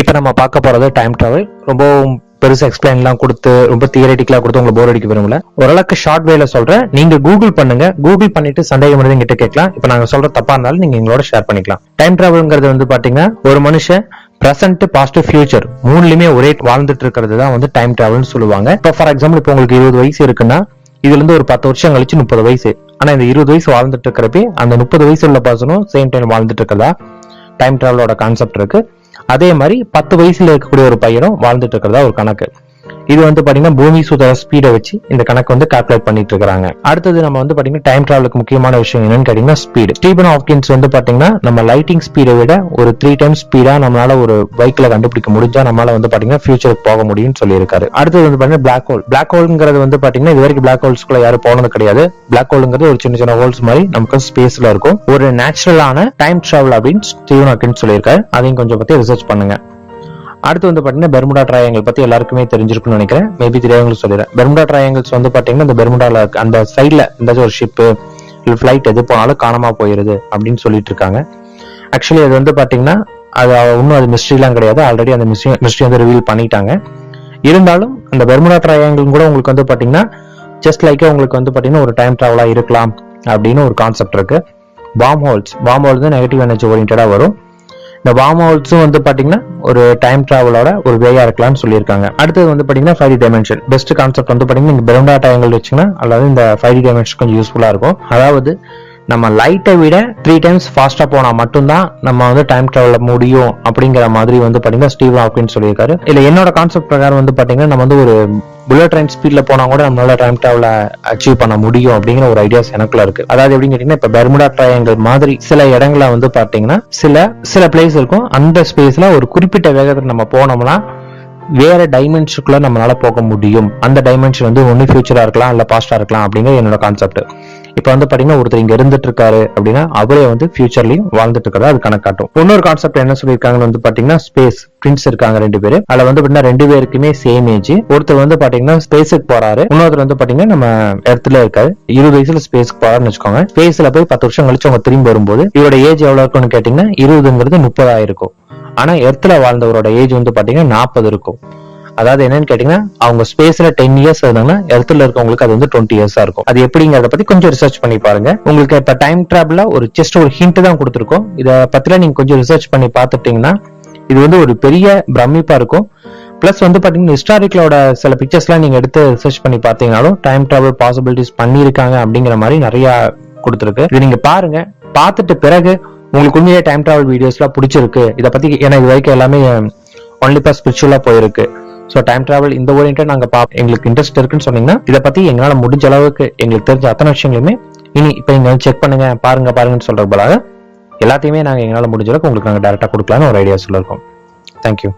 இப்போ நம்ம பார்க்க போறது டைம் டிராவல் ரொம்ப பெருசாக எக்ஸ்பிளைன்லாம் கொடுத்து ரொம்ப தியரட்டிக்கலாக கொடுத்து உங்களை போர் அடிக்க விரும்பல. ஓரளவுக்கு ஷார்ட் வேல சொல்றேன். நீங்க கூகுள் பண்ணுங்க. கூகுள் பண்ணிட்டு சந்தேகம் முடிஞ்சு கிட்ட கேட்கலாம். இப்போ நாங்கள் சொல்ற தப்பா இருந்தாலும் நீங்க எங்களோட ஷேர் பண்ணிக்கலாம். டைம் டிராவல்ங்கிறது வந்து பாத்தீங்கன்னா ஒரு மனுஷன் பிரசன்ட் பாஸ்ட் ஃபியூச்சர் மூணுலயுமே ஒரே வாழ்ந்துட்டு இருக்கிறது தான் வந்து டைம் டிராவல்னு சொல்லுவாங்க. இப்போ ஃபார் எக்ஸாம்பிள் இப்போ உங்களுக்கு இருபது வயசு இருக்குன்னா இதுல இருந்து ஒரு பத்து வருஷம் கழிச்சு முப்பது வயசு. ஆனா இந்த இருபது வயசு வாழ்ந்துட்டு இருக்கிறப்ப அந்த முப்பது வயசு உள்ள பர்சனும் சேம் டைம் வாழ்ந்துட்டு இருக்கிறதா? டைம் டிராவலோட கான்செப்ட் இருக்கு. அதே மாதிரி பத்து வயசுல இருக்கக்கூடிய ஒரு பையனும் வாழ்ந்துட்டு இருக்கிறதா ஒரு கணக்கு. இது வந்து பாத்தீங்கன்னா பூமி சுதர ஸ்பீடை வச்சு இந்த கணக்கு வந்து கால்குலேட் பண்ணிட்டு இருக்காங்க அடுத்தது நம்ம வந்து பாத்தீங்கன்னா டைம் டிராவலுக்கு முக்கியமான விஷயம் என்னன்னு கேட்டீங்கன்னா ஸ்பீடு ஸ்டீபன் ஆப்கின்ஸ் வந்து பாத்தீங்கன்னா நம்ம லைட்டிங் ஸ்பீடை விட ஒரு த்ரீ டைம்ஸ் ஸ்பீடா நம்மளால ஒரு பைக்ல கண்டுபிடிக்க முடிஞ்சா நம்மளால வந்து பாத்தீங்கன்னா ஃபியூச்சருக்கு போக முடியும்னு சொல்லியிருக்காரு. அடுத்தது வந்து பாத்தீங்கன்னா பிளாக் ஹோல் பிளாக் ஹோல்ங்கிறது வந்து பாத்தீங்கன்னா இது வரைக்கும் பிளாக் ஹோல்ஸ்க்குள்ள யாரும் போனது கிடையாது. பிளாக் ஹோல்ங்கிறது ஒரு சின்ன சின்ன ஹோல்ஸ் மாதிரி நமக்கு ஸ்பேஸ்ல இருக்கும். ஒரு நேச்சுரலான டைம் டிராவல் அப்படின்னு ஸ்டீவன் ஆப்கின்ஸ் சொல்லியிருக்காரு. அதையும் கொஞ்சம் பத்தி ரிசர்ச் பண்ணுங்க. அடுத்து வந்து பாத்தீங்கன்னா பெர்முடா ட்ரையாங்கிள் பத்தி எல்லாருக்குமே தெரிஞ்சிருக்கும்னு நினைக்கிறேன். மேபி தெரியாதவங்களுக்கு சொல்லிடுறேன். பெர்முடா ட்ரையாங்கிள்ஸ் வந்து பாத்தீங்கன்னா இந்த பெர்முடால அந்த சைட்ல இந்த ஒரு ஷிப்பு இல்லை ஃபிளைட் எது போனாலும் காணாம போயிருது அப்படின்னு சொல்லிட்டு இருக்காங்க. ஆக்சுவலி அது வந்து பாத்தீங்கன்னா அது இன்னும் அது மிஸ்ட்ரிலாம் கிடையாது. ஆல்ரெடி அந்த மிஸ்ட்ரி மிஸ்ட்ரி வந்து ரிவீல் பண்ணிட்டாங்க. இருந்தாலும் அந்த பெர்முடா ட்ரையாங்கிள் கூட உங்களுக்கு வந்து பாத்தீங்கன்னா ஜஸ்ட் லைக்கே உங்களுக்கு வந்து பாத்தீங்கன்னா ஒரு டைம் டிராவலா இருக்கலாம் அப்படின்னு ஒரு கான்செப்ட் இருக்கு. Bomb holes bomb holes negative energy ஓரியன்டா வரும். இந்த வார்ம் ஹவுல்ஸும் வந்து பாத்தீங்கன்னா ஒரு டைம் டிராவலோட ஒரு வேயா இருக்கலாம்னு சொல்லியிருக்காங்க. அடுத்தது வந்து பாத்தீங்கன்னா five D dimension best concept வந்து பாத்தீங்கன்னா நீங்க பெருண்டா டயங்கள் வச்சுங்கன்னா அதாவது இந்த ஃபைவ் டி டைமென்ஷன் கொஞ்சம் யூஸ்ஃபுல்லா இருக்கும். அதாவது நம்ம லைட்டை விட த்ரீ டைம்ஸ் ஃபாஸ்டா போனா மட்டும்தான் நம்ம வந்து டைம் டிராவல் முடியும் அப்படிங்கிற மாதிரி வந்து பாத்தீங்கன்னா ஸ்டீவ் ஹாக்கின்னு சொல்லியிருக்காரு. இல்ல என்னோட கான்செப்ட் பிரகாரம் வந்து பாத்தீங்கன்னா நம்ம வந்து ஒரு புல்லட் ட்ரெயின் ஸ்பீட்ல போனா கூட நம்மளால டைம் டிராவல அச்சீவ் பண்ண முடியும் அப்படிங்கிற ஒரு ஐடியாஸ் எனக்குள்ள இருக்கு. அதாவது எப்படின்னு கேட்டீங்கன்னா இப்ப பெர்முடா ட்ரையாங்கல் மாதிரி சில இடங்கள வந்து பாத்தீங்கன்னா சில சில பிளேஸ் இருக்கும். அந்த ஸ்பேஸ்ல ஒரு குறிப்பிட்ட வேகத்துல நம்ம போனோம்னா வேற டைமென்ஷனுக்குள்ள நம்மளால போக முடியும். அந்த டைமென்ஷன் வந்து ஒன்னு ஃபியூச்சரா இருக்கலாம் இல்ல பாஸ்டா இருக்கலாம் அப்படிங்கிற என்னோட கான்செப்ட் இப்போ வந்து பாத்தீங்கன்னா ஒருத்தர் இங்க இருந்துட்டு இருக்காரு அப்படின்னா அவரே வந்து ஃபியூச்சர்லயும் வாழ்ந்துட்டு இருக்கிறதா அது கணக்காட்டும். இன்னொரு கான்செப்ட் என்ன சொல்லியிருக்காங்கன்னு வந்து பாத்தீங்கன்னா ஸ்பேஸ் பிரின்ஸ் இருக்காங்க ரெண்டு பேரு. அதுல வந்து பாத்தீங்கன்னா ரெண்டு பேருக்குமே சேம் ஏஜ் ஒருத்தர் வந்து பாத்தீங்கன்னா ஸ்பேஸுக்கு போறாரு. இன்னொருத்தர் வந்து பாத்தீங்கன்னா நம்ம இடத்துல இருக்காரு. இருபது வயசுல ஸ்பேஸ்க்கு போறாருன்னு வச்சுக்கோங்க. ஸ்பேஸ்ல போய் பத்து வருஷம் கழிச்சு அவங்க திரும்பி வரும்போது இவரோட ஏஜ் எவ்வளவு இருக்கும்னு கேட்டீங்கன்னா இருபதுங்கிறது முப்பதாயிரம் இருக்கும். ஆனா எர்த்ல வாழ்ந்தவரோட ஏஜ் வந்து பாத்தீங்கன்னா நாற்பது இருக்கும். அதாவது என்னன்னு கேட்டீங்கன்னா அவங்க ஸ்பேஸ்ல டென் இயர்ஸ் இருந்தாங்கன்னா எர்த்ல இருக்கவங்களுக்கு அது வந்து டுவெண்ட்டி இயர்ஸா இருக்கும். அது எப்படிங்கிறத பத்தி கொஞ்சம் ரிசர்ச் பண்ணி பாருங்க. உங்களுக்கு இப்ப டைம் டிராவல்ல ஒரு ஜஸ்ட் ஒரு ஹிண்ட் தான் கொடுத்துருக்கோம். இதை பத்தில நீங்க கொஞ்சம் ரிசர்ச் பண்ணி பார்த்துட்டீங்கன்னா இது வந்து ஒரு பெரிய பிரமிப்பா இருக்கும். பிளஸ் வந்து பாத்தீங்கன்னா ஹிஸ்டாரிக்கலோட சில பிக்சர்ஸ்லாம் நீங்க எடுத்து ரிசர்ச் பண்ணி பார்த்தீங்கனாலும் டைம் டிராவல் பாசிபிலிட்டிஸ் பண்ணியிருக்காங்க அப்படிங்கிற மாதிரி நிறைய கொடுத்துருக்கு. இது நீங்க பாருங்க. பார்த்துட்டு பிறகு உங்களுக்கு உண்மையே டைம் டிராவல் வீடியோஸ்லாம் பிடிச்சிருக்கு. இதை பத்தி ஏன்னா இது வரைக்கும் எல்லாமே ஒன்லி பாஸ் ஸ்பிரிச்சுவலா போயிருக்கு. ஸோ டைம் டிராவல் இந்த ஓரியன்ட் நாங்க பா எங்களுக்கு இன்ட்ரெஸ்ட் இருக்குன்னு சொன்னீங்கன்னா இதை பத்தி எங்களால முடிஞ்ச அளவுக்கு எங்களுக்கு தெரிஞ்ச அத்தனை விஷயங்களுமே இனி இப்போ நீங்க செக் பண்ணுங்க பாருங்க பாருங்கன்னு சொல்ற பதிலாக எல்லாத்தையுமே நாங்க எங்களால முடிஞ்ச அளவுக்கு உங்களுக்கு நாங்க டேரக்டா கொடுக்கலாம்னு ஒரு ஐடியா சொல்லிருக்கோம். தேங்க்யூ